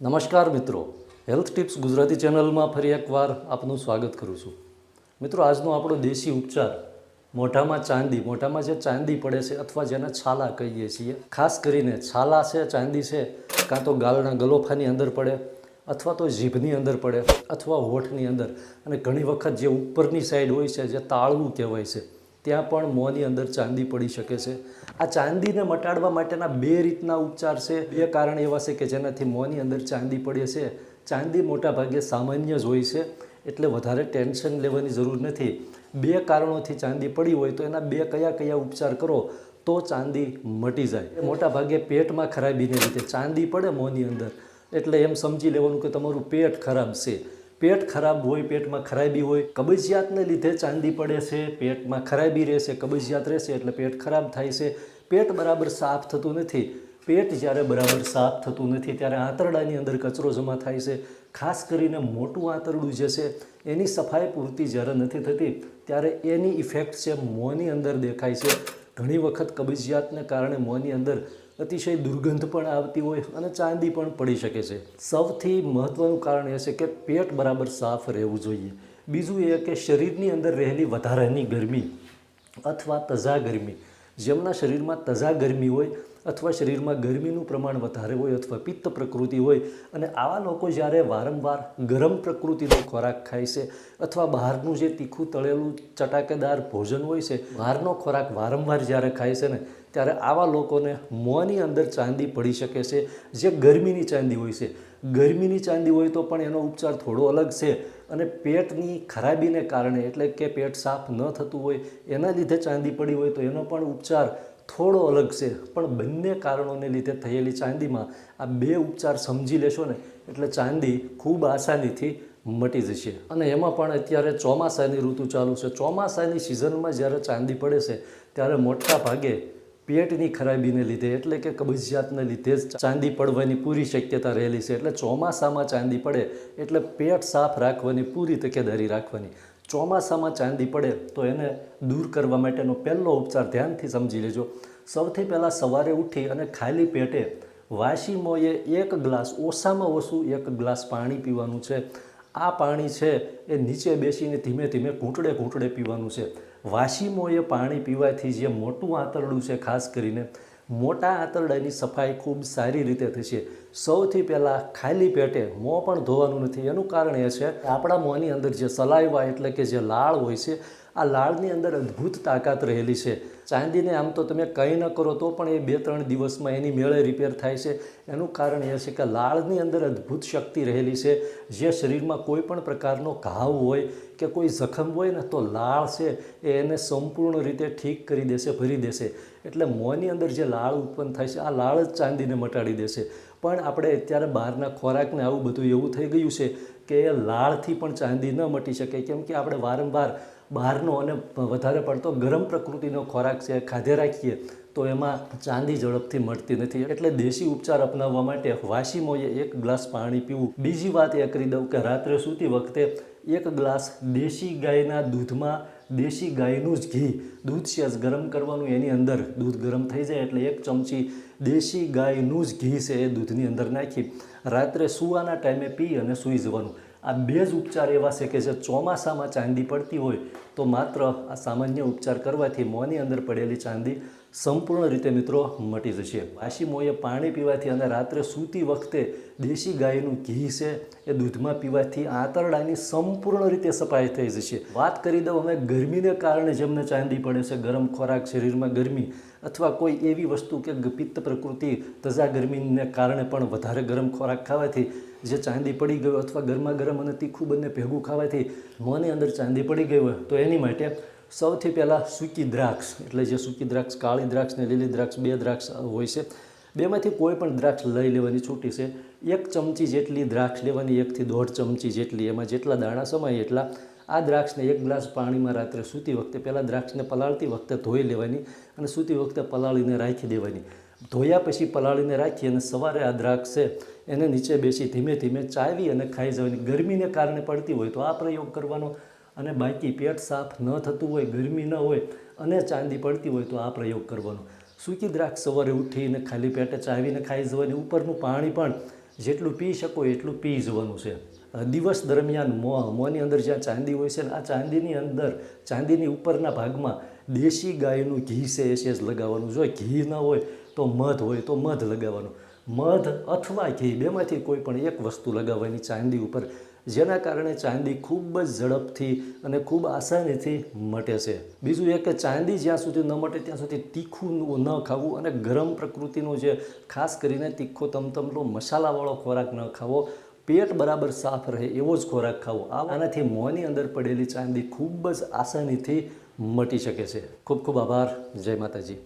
નમસ્કાર મિત્રો. Health tips Gujarati ચેનલમાં ફરી એકવાર આપનું સ્વાગત કરું છું. મિત્રો, આજનો આપણો દેશી ઉપચાર મોઢામાં ચાંદી, મોઢામાં જે ચાંદી પડે છે અથવા જેને છાલા કહીએ છીએ, ખાસ કરીને છાલા છે, ચાંદી છે, કાં તો ગાલના ગલોફાની અંદર પડે અથવા તો જીભની અંદર પડે અથવા હોઠની અંદર. અને ઘણી વખત જે ઉપરની સાઈડ હોય છે, જે તાળવું કહેવાય છે ત્યાં પણ મોંની અંદર ચાંદી પડી શકે છે. આ ચાંદીને મટાડવા માટેના બે રીતના ઉપચાર છે. બે કારણ એવા છે કે જેનાથી મોંની અંદર ચાંદી પડે છે. ચાંદી મોટાભાગે સામાન્ય જ હોય છે, એટલે વધારે ટેન્શન લેવાની જરૂર નથી. બે કારણોથી ચાંદી પડી હોય તો એના બે કયા કયા ઉપચાર કરો તો ચાંદી મટી જાય. મોટા ભાગે પેટમાં ખરાબીને લીધે ચાંદી પડે મોંની અંદર. એટલે એમ સમજી લેવાનું કે તમારું પેટ ખરાબ છે. પેટ ખરાબ હોય, પેટમાં ખરાબી હોય, કબજિયાતને લીધે ચાંદી પડે છે, પેટમાં ખરાબી રહેશે, કબજિયાત રહેશે, એટલે પેટ ખરાબ થાય છે. પેટ બરાબર સાફ થતું નથી. પેટ જ્યારે બરાબર સાફ થતું નથી, ત્યારે આંતરડાની અંદર કચરો જમા થાય છે. ખાસ કરીને મોટું આંતરડું જે છે, એની સફાઈ પૂરતી જ્યારે નથી થતી, ત્યારે એની ઇફેક્ટ છે મોંની અંદર દેખાય છે. ઘણી વખત કબજિયાતને કારણે મોંની અંદર અતિશય દુર્ગંધ પણ આવતી હોય અને ચાંદી પણ પડી શકે છે. સૌથી મહત્ત્વનું કારણ એ છે કે પેટ બરાબર સાફ રહેવું જોઈએ. બીજું એ કે શરીરની અંદર રહેલી વધારાની ગરમી અથવા તજા ગરમી, જેમના શરીરમાં તજા ગરમી હોય અથવા શરીરમાં ગરમીનું પ્રમાણ વધારે હોય અથવા પિત્ત પ્રકૃતિ હોય અને આવા લોકો જ્યારે વારંવાર ગરમ પ્રકૃતિનો ખોરાક ખાય છે અથવા બહારનું જે તીખું તળેલું ચટાકેદાર ભોજન હોય છે, બહારનો ખોરાક વારંવાર જ્યારે ખાય છે ને ત્યારે આવા લોકોને મોંની અંદર ચાંદી પડી શકે છે, જે ગરમીની ચાંદી હોય છે. ગરમીની ચાંદી હોય તો પણ એનો ઉપચાર થોડો અલગ છે અને પેટની ખરાબીને કારણે, એટલે કે પેટ સાફ ન થતું હોય, એના લીધે ચાંદી પડી હોય તો એનો પણ ઉપચાર થોડો અલગ છે. પણ બંને કારણોને લીધે થયેલી ચાંદીમાં આ બે ઉપચાર સમજી લેશો ને, એટલે ચાંદી ખૂબ આસાનીથી મટી જશે. અને એમાં પણ અત્યારે ચોમાસાની ઋતુ ચાલુ છે. ચોમાસાની સિઝનમાં જ્યારે ચાંદી પડે છે, ત્યારે મોટા ભાગે પેટની ખરાબીને લીધે, એટલે કે કબજિયાતને લીધે જ ચાંદી પડવાની પૂરી શક્યતા રહેલી છે. એટલે ચોમાસામાં ચાંદી પડે, એટલે પેટ સાફ રાખવાની, પૂરી તકેદારી રાખવાની. ચોમાસામાં ચાંદી પડે, તો એને દૂર કરવા માટેનો પહેલો ઉપચાર ધ્યાનથી સમજી લેજો. સૌથી પહેલાં સવારે ઉઠી અને ખાલી પેટે વાસી મોએ એક ગ્લાસ, ઓછામાં ઓછું એક ગ્લાસ પાણી પીવાનું છે. આ પાણી છે એ નીચે બેસીને ધીમે ધીમે ઘૂંટડે ઘૂંટડે પીવાનું છે. વાસીમોએ પાણી પીવાથી જે મોટું આંતરડું છે, ખાસ કરીને મોટા આંતરડાની સફાઈ ખૂબ સારી રીતે થશે. સૌથી પહેલાં ખાલી પેટે મોં પણ ધોવાનું નથી. એનું કારણ એ છે, આપણા મોંની અંદર જે સલાઈવા એટલે કે જે લાળ હોય છે આ લાળની અંદર અદ્ભુત તાકાત રહેલી છે. ચાંદીને આમ તો તમે કંઈ ન કરો તો પણ એ બે ત્રણ દિવસમાં એની મેળે રિપેર થાય છે. એનું કારણ એ છે કે લાળની અંદર અદ્ભુત શક્તિ રહેલી છે. જે શરીરમાં કોઈ પણ પ્રકારનો ઘાવ હોય કે કોઈ જખમ હોય ને તો લાળ છે એ એને સંપૂર્ણ રીતે ઠીક કરી દેશે, ભરી દેશે. એટલે મોંની અંદર જે લાળ ઉત્પન્ન થાય છે, આ લાળ જ ચાંદીને મટાડી દેશે. પણ આપણે અત્યારે બહારના ખોરાકને આવું બધું એવું થઈ ગયું છે કે લાળથી પણ ચાંદી ન મટી શકે. કેમ કે આપણે વારંવાર બહારનો અને વધારે પડતો ગરમ પ્રકૃતિનો ખોરાક છે, ખાધે રાખીએ, તો એમાં ચાંદી ઝડપથી મળતી નથી. એટલે દેશી ઉપચાર અપનાવવા માટે વાસીમોએ એક ગ્લાસ પાણી પીવું. બીજી વાત એ કરી દઉં કે રાત્રે સૂતી વખતે એક ગ્લાસ દેશી ગાયના દૂધમાં દેશી ગાયનું જ ઘી, દૂધ છે ગરમ કરવાનું એની અંદર. દૂધ ગરમ થઈ જાય એટલે એક ચમચી દેશી ગાયનું જ ઘી છે એ દૂધની અંદર નાખી. રાત્રે સૂવાના ટાઈમે પી અને સૂઈ જવાનું. આ બે ઉપચાર એવા છે કે જે ચોમાસામાં ચાંદી પડતી હોય તો માત્ર આ સામાન્ય ઉપચાર કરવાથી મોંની અંદર પડેલી ચાંદી સંપૂર્ણ રીતે મિત્રો મટી જશે. વાસી મોએ પાણી પીવાથી અને રાત્રે સૂતી વખતે દેશી ગાયનું ઘી છે એ દૂધમાં પીવાથી આંતરડાની સંપૂર્ણ રીતે સફાઈ થઈ જશે. વાત કરી દઉં અમે ગરમીને કારણે જેમને ચાંદી પડે છે, ગરમ ખોરાક શરીરમાં ગરમી અથવા કોઈ એવી વસ્તુ કે પિત્ત પ્રકૃતિ તજા ગરમીને કારણે પણ વધારે ગરમ ખોરાક ખાવાથી જે ચાંદી પડી ગયો અથવા ગરમા ગરમ અને તીખું બંને ભેગું ખાવાથી મોંની અંદર ચાંદી પડી ગઈ હોય તો એની માટે સૌથી પહેલાં સૂકી દ્રાક્ષ, એટલે જે સૂકી દ્રાક્ષ, કાળી દ્રાક્ષ ને લીલી દ્રાક્ષ, બે દ્રાક્ષ હોય છે, બેમાંથી કોઈ પણ દ્રાક્ષ લઈ લેવાની છૂટી છે. એક ચમચી જેટલી દ્રાક્ષ લેવાની એકથી દોઢ ચમચી જેટલી, એમાં જેટલા દાણા સમાય એટલા આ દ્રાક્ષને એક ગ્લાસ પાણીમાં રાત્રે સૂતી વખતે, પહેલાં દ્રાક્ષને પલાળતી વખતે ધોઈ લેવાની અને સૂતી વખતે પલાળીને રાખી દેવાની. ધોયા પછી પલાળીને રાખી અને સવારે આ દ્રાક્ષ છે, એને નીચે બેસી ધીમે ધીમે ચાવી અને ખાઈ જવાની. ગરમીને કારણે પડતી હોય તો આ પ્રયોગ કરવાનો અને બાકી પેટ સાફ ન થતું હોય, ગરમી ન હોય અને ચાંદી પડતી હોય તો આ પ્રયોગ કરવાનો. સૂકી દ્રાક્ષ સવારે ઉઠીને ખાલી પેટે ચાવીને ખાઈ જવાની, ઉપરનું પાણી પણ જેટલું પી શકો એટલું પી જવાનું છે. દિવસ દરમિયાન મોં, મોંની અંદર જ્યાં ચાંદી હોય છે ને, આ ચાંદીની અંદર, ચાંદીની ઉપરના ભાગમાં દેશી ગાયનું ઘી છે એ છે લગાવવાનું. જો ઘી ન હોય તો મધ હોય તો મધ લગાવવાનું. મધ અથવા ઘી, બેમાંથી કોઈ પણ એક વસ્તુ લગાવવાની ચાંદી ઉપર જેના કારણે ચાંદી ખૂબ જ ઝડપથી અને ખૂબ આસાનીથી મટે છે. બીજું એ કે ચાંદી જ્યાં સુધી ન મટે, ત્યાં સુધી તીખું ન ખાવું અને ગરમ પ્રકૃતિનું જે ખાસ કરીને તીખો તમતમલો મસાલાવાળો ખોરાક ન ખાવો, પેટ બરાબર સાફ રહે એવો જ ખોરાક ખાવો. આનાથી મોંની અંદર પડેલી ચાંદી ખૂબ જ આસાનીથી મટી શકે છે. ખૂબ ખૂબ આભાર. જય માતાજી.